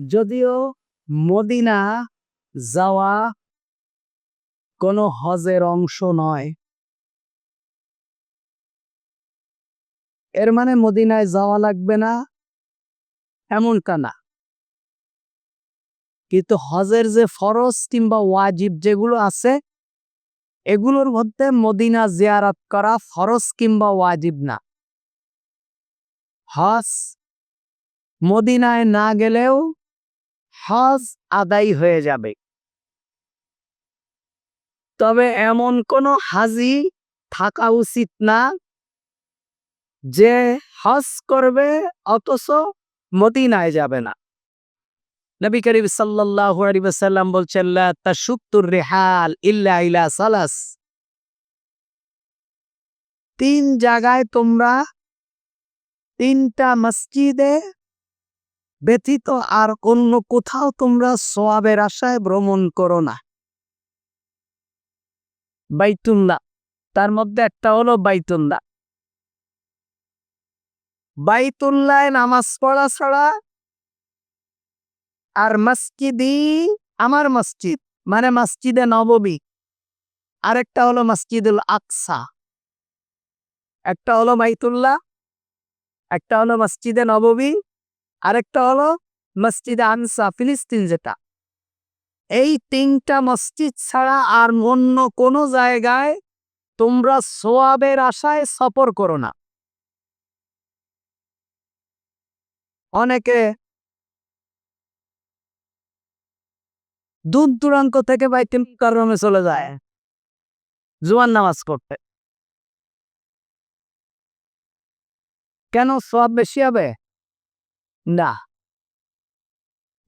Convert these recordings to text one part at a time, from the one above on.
যদিও মদিনা যাওয়া কোনো হজের অংশ নয়। এর মানে মদিনায় যাওয়া লাগবে না, এমনটা না। কিন্তু হজের যে ফরজ কিংবা ওয়াজিব যেগুলো আছে, এগুলোর মধ্যে মদিনা জিয়ারাত করা ফরজ কিংবা ওয়াজিব না। হজ মদিনায় না গেলেও হজ আদায় হয়ে যাবে। তবে এমন কোনো হাজি থাকা উচিত না যে হজ করবে অথচ মদিনায় যাবে না। নবী করিম সাল্লাল্লাহু বলছেন, লা তাশুত্তুর রিহাল ইল্লা ইলা সালাস। তিন জায়গায় তোমরা তিনটা মসজিদে ব্যতীত আর অন্য কোথাও তোমরা সোয়াবের আশায় ভ্রমণ করো না। বাইতুল্লাহ, তার মধ্যে একটা হলো বাইতুল্লাহ। বাইতুল্লায় নামাজ পড়া ছাড়া আর মসজিদি আমার মসজিদ মানে মসজিদে নববী আরেকটা হলো মসজিদুল আকসা। একটা হলো বাইতুল্লাহ, একটা হলো মসজিদে নববী আরেকটা হলো মসজিদ আনসা, ফিলিস্তিন যেটা। এই তিনটা মসজিদ ছাড়া আর অন্য কোনো জায়গায় তোমরা সোয়াবের আশায় সফর করো না। অনেকে দূর দূরান্ত থেকে বাইতুল কারমে চলে যায় জুয়ান নামাজ করতে কেন সব বেশি হবে? না।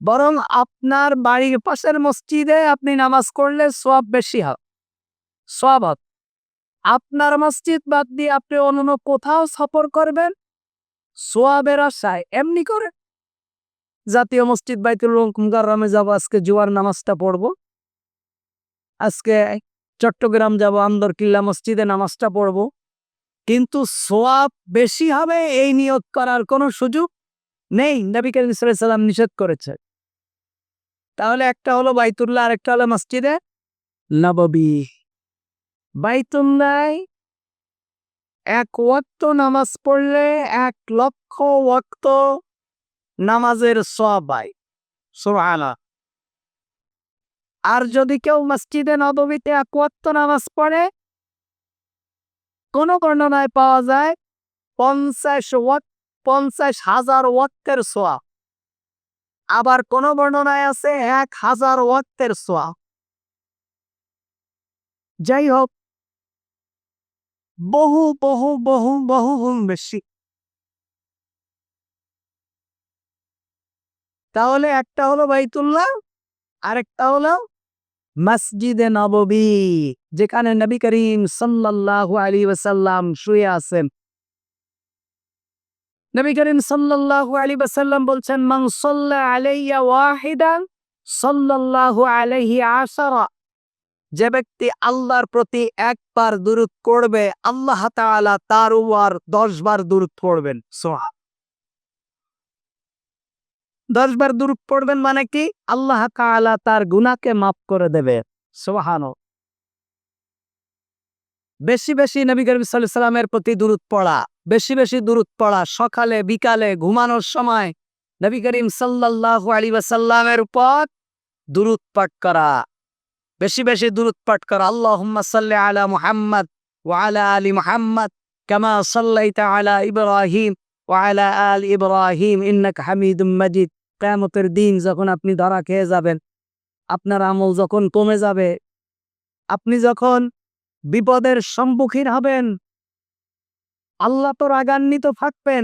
বরং আপনার বাড়ির পাশের মসজিদে আপনি নামাজ করলে সব বেশি হবে সব হবে আপনার মসজিদ বাদ দিয়ে আপনি অন্য কোথাও সফর করবেন সোয়াবের আশায় এমনি করে। জাতীয় মসজিদ বাইতুল মুকাররমে যাব, আজকে জুয়ার নামাজটা পড়ব। আজকে চট্টগ্রাম যাব আন্দর কিল্লা মসজিদে নামাজটা পড়ব। কিন্তু সোয়াব বেশি হবে এই নিয়োগ করার কোনো সুযোগ নেই। নবী করিম সাল্লাম নিষেধ করেছে তাহলে একটা হলো বাইতুল্লাহ আর একটা হলো মসজিদে নববী। বাইতুল্লাহ এক ওয়াক্ত নামাজ পড়লে এক লক্ষ ওয়াক্ত নামাজের সবাই সুবহানা আর যদি কেউ মসজিদে নববীতে এক ওয়াক্ত নামাজ পড়ে, কোন বর্ণনায় পাওয়া যায় পঞ্চাশ ওয়াক্ত পঞ্চাশ হাজার ওয়াক্তের সোয়া আবার কোন বর্ণনায় আছে এক হাজার ওয়াক্তের সোয়া যাই হোক, বহু বহু বহু বহু গুণ বেশি। তাহলে একটা হলো বাইতুল্লাহ, আরেকটা হলো মসজিদে নববী, যেখানে নবী করিম সাল্লাল্লাহু আলাইহি ওয়াসাল্লাম শুয়ে আছেন। নবী করিম সাল্লাল্লাহু আলাইহি ওয়াসাল্লাম বলছেন, মান সাল্লা আলাইয়া ওয়াহিদান সাল্লাল্লাহু আলাইহি আশারা। যে ব্যক্তি আল্লাহর প্রতি একবার দুরুদ করবে, আল্লাহ তাআলা তার উপর দশ বার দুরুদ পড়বেন সোহা দশ বার দুরুদ পড়বেন মানে কি? আল্লাহ তাআলা তার গুনাহকে মাফ করে দেবে। সোহানো। বেশি বেশি নবী করিম সাল্লামের প্রতি দুরুদ পড়া। বেশি বেশি দুরুদ পড়া, সকালে, বিকালে, ঘুমানোর সময় নবী করিম সাল্লাল্লাহু আলাইহি ওয়াসাল্লামের উপর দুরুদ পাঠ করা। বেশি বেশি দুরুদ পাঠ করা। আল্লাহুম্মা সাল্লি আলা মুহাম্মদ ওয়া আলা আলি মুহাম্মদ কামা সাল্লাইতা আলা ইব্রাহিম ওয়া আলা আলি ইব্রাহিম ইন্নাকা হামিদুম মাজিদ। কিয়ামতের দিন যখন আপনি ধরা খেয়ে যাবেন, আপনার আমল যখন কমে যাবে, আপনি যখন বিপদের সম্মুখীন হবেন আল্লাহ তো রাগান্বিত থাকবেন।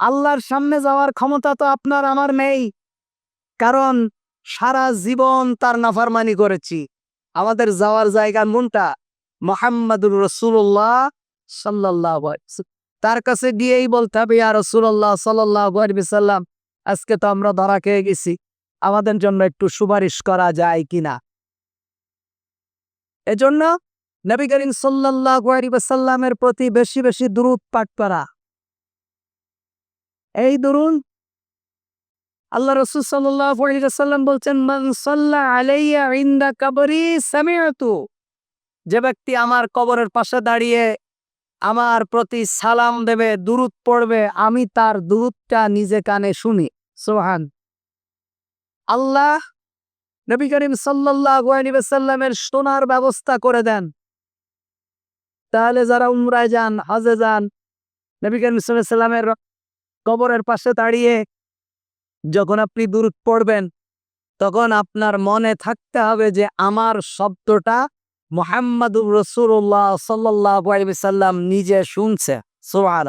আল্লাহর সামনে যাওয়ার ক্ষমতা তো আপনার, আমার নেই। কারণ সারা জীবন তার নাফারমানি করেছি। আমাদের যাওয়ার জায়গা মনটা মোহাম্মদুর রসুল্লাহ সাল্লাহ তার কাছে গিয়েই বলতে হবে, ইয়া রসুল্লাহ সাল্লাহ সাল্লাম আজকে তো আমরা ধরা খেয়ে গেছি। আমাদের জন্য একটু সুপারিশ করা যায় কিনা? এজন্য নবী করিম সাল্লামের প্রতি বেশি বেশি দুরুদ পাঠ করা। এই দরুন আল্লাহ রসুল সাল্লাম বলছেন যে ব্যক্তি আমার কবরের পাশে দাঁড়িয়ে আমার প্রতি সালাম দেবে, দুরুদ পড়বে, আমি তার দুরুদটা নিজে কানে শুনি। সোহান আল্লাহ নবী করিম সাল্লাহ সাল্লামের সোনার ব্যবস্থা করে দেন। তাহলে যারা উমরায় যান হজে যান, নবী করিম কবরের পাশে দাঁড়িয়ে যখন আপনি দূরত পড়বেন, তখন আপনার মনে থাকতে হবে যে আমার শব্দটা মোহাম্মদুর রসুল্লাহ সাল্লাম নিজে শুনছে। সোহান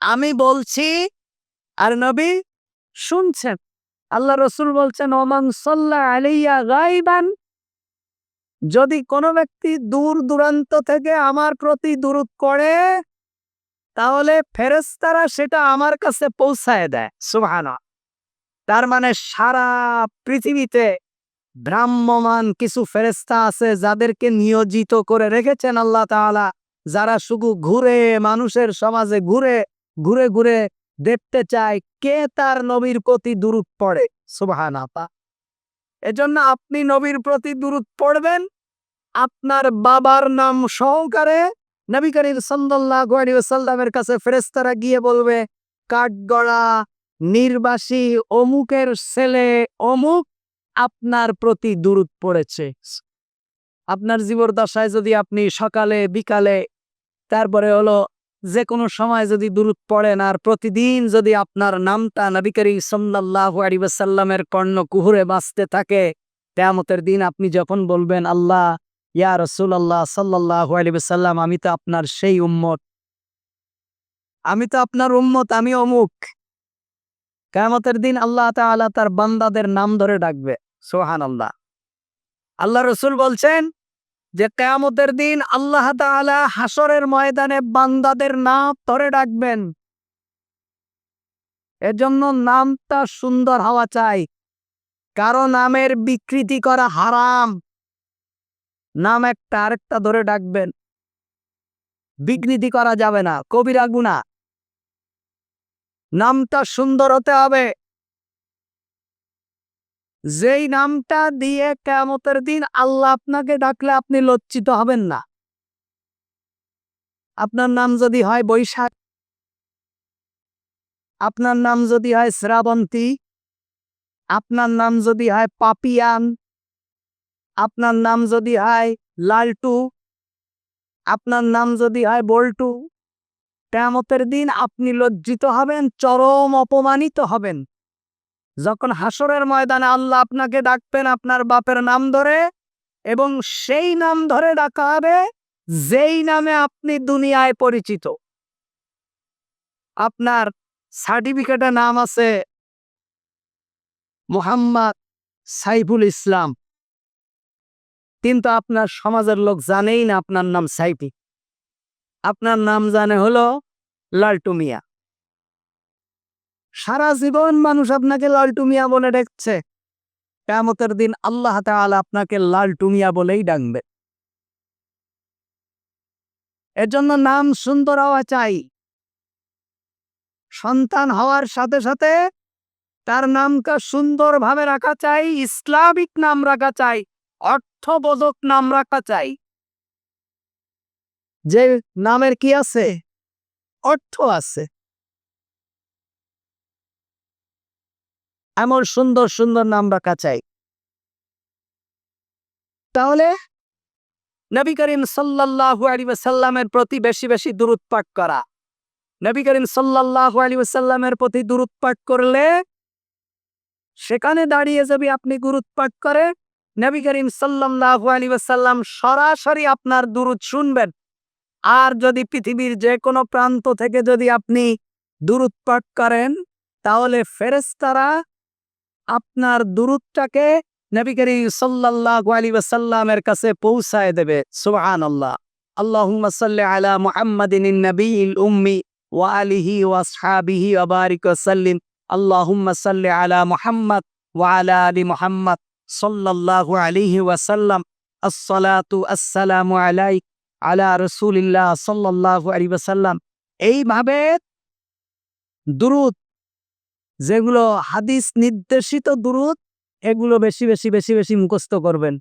আমি বলছি, আর নবী, শুনছেন? আল্লাহ রসুল বলছেন, ওমান সাল্লাহ আলাইয়া গাইবান যদি কোনো ব্যক্তি দূর দূরান্ত থেকে আমার প্রতি দূরত করে, তাহলে ফেরেস্তারা সেটা আমার কাছে পৌঁছায় দেয় সুবহানা তার মানে সারা পৃথিবীতে ভ্রাম্যমান কিছু ফেরেস্তা আছে যাদেরকে নিয়োজিত করে রেখেছেন আল্লাহ তাআলা, যারা শুধু ঘুরে মানুষের সমাজে ঘুরে ঘুরে ঘুরে দেখতে চায় কে তার নবীর প্রতি দূরত পড়ে সুবহান আপা এজন্য আপনি নবীর প্রতি দূরত পড়বেন। আপনার বাবার নাম সহকারে নবী করিম সাল্লাল্লাহু আলাইহি ওয়াসাল্লামের কাছে ফেরেশতারা গিয়ে বলবে, কাঠগড়া, নির্বাসী, অমুকের ছেলে অমুক, আপনার প্রতি দূরত পড়েছে। আপনার জীবর দশায় যদি আপনি সকালে, বিকালে, তারপরে হলো যে কোনো সময় যদি দূরত পড়েন, আর প্রতিদিন যদি আপনার নামটা নবী করিম সাল্লাল্লাহু আলাইহি কর্ণ কুহুরে বাঁচতে থাকে, কিয়ামতের দিন আপনি যখন বলবেন, আল্লাহ, ইয়া রাসূলুল্লাহ সাল্লাল্লাহু আলাইহি ওয়াসাল্লাম, আমি তো আপনার সেই উম্মত। আমি তো আপনার উম্মত, আমি অমুক। কিয়ামতের দিন আল্লাহ তাআলা তার বান্দাদের নাম ধরে ডাকবে সোহান আল্লাহ আল্লাহ রসুল বলছেন যে কেয়ামতের দিন আল্লাহ তাআলা হাসরের ময়দানে বান্দাদের নাম ধরে ডাকবেন। এজন্য নামটা সুন্দর হওয়া চাই কারও নামের বিকৃতি করা হারাম। নাম একটা আরেকটা ধরে ডাকবেন। বিকৃতি করা যাবে না, কবিরা গুণা নামটা সুন্দর হতে হবে। যেই নামটা দিয়ে কেমতের দিন আল্লাহ আপনাকে ডাকলে আপনি লজ্জিত হবেন না। আপনার নাম যদি হয় বৈশাখ, আপনার নাম যদি হয় শ্রাবন্তী, আপনার নাম যদি হয় পাপিয়ান, আপনার নাম যদি হয় লালটু, আপনার নাম যদি হয় বল্টু কেমতের দিন আপনি লজ্জিত হবেন, চরম অপমানিত হবেন। যখন হাসরের ময়দানে আল্লাহ আপনাকে ডাকবেন আপনার বাপের নাম ধরে এবং সেই নাম ধরে ডাকা হবে যেই নামে আপনি দুনিয়ায় পরিচিত। আপনার সার্টিফিকেটে নাম আছে মোহাম্মদ সাইফুল ইসলাম। কিন্তু আপনার সমাজের লোক জানেই না আপনার নাম সাইফি। আপনার নাম জানে হলো লালটু মিয়া সারা জীবন মানুষ আপনাকে লালটু মিয়া বলে ডাকছে। কেমতের দিন আল্লাহ তাআলা আপনাকে লালটু মিয়া বলেই ডাকবে। এর জন্য নাম সুন্দর হওয়া চাই। সন্তান হওয়ার সাথে সাথে তার নামটা সুন্দরভাবে রাখা চাই, ইসলামিক নাম রাখা চাই, অর্থবোধক নাম রাখা চাই। যে নামের কি আছে? অর্থ আছে। এমন সুন্দর সুন্দর নাম রাখা চাই। তাহলে নবী করিম সাল্লাল্লাহু আলাইহি ওয়াসাল্লামের প্রতি বেশি বেশি দূরত করা। নবী করিম সাল্লাল্লাহু আলাইহি ওয়াসাল্লামের প্রতি দূরত করলে সেখানে দাঁড়িয়ে যদি আপনি গুরুত পাঠ করে নবী করিম সাল্লাল্লাহু আলাইহি ওয়াসাল্লাম সরাসরি আপনার দূরত শুনবেন। আর যদি পৃথিবীর যে কোনো প্রান্ত থেকে যদি আপনি দূরত করেন, তাহলে ফেরেশতারা আপনার দূরতটাকে নবী করিম সাল্লাল্লাহু আলাইহি ওয়াসাল্লামের কাছে পৌঁছায় দেবে। সুবহানাল্লাহ। আল্লাহুম্মা সাল্লি আলা মুহাম্মাদিন নবিয়িল উম্মি ওয়া আলিহি সাল্লিম। আল্লাহুম্মা সাল্লি আলা মুহাম্মাদ ওয়া আলা আলি মুহাম্মাদ সাল্লাল্লাহু আলাইহি ওয়া সাল্লাম আসসালাতু আসসালামু আলাইক আলা রাসূলিল্লাহ সাল্লাল্লাহু আলাইহি ওয়া সাল্লাম এইভাবে দুরুদ যেগুলো হাদিস নির্দেশিত দূরত এগুলো বেশি বেশি বেশি বেশি মুখস্থ করবেন।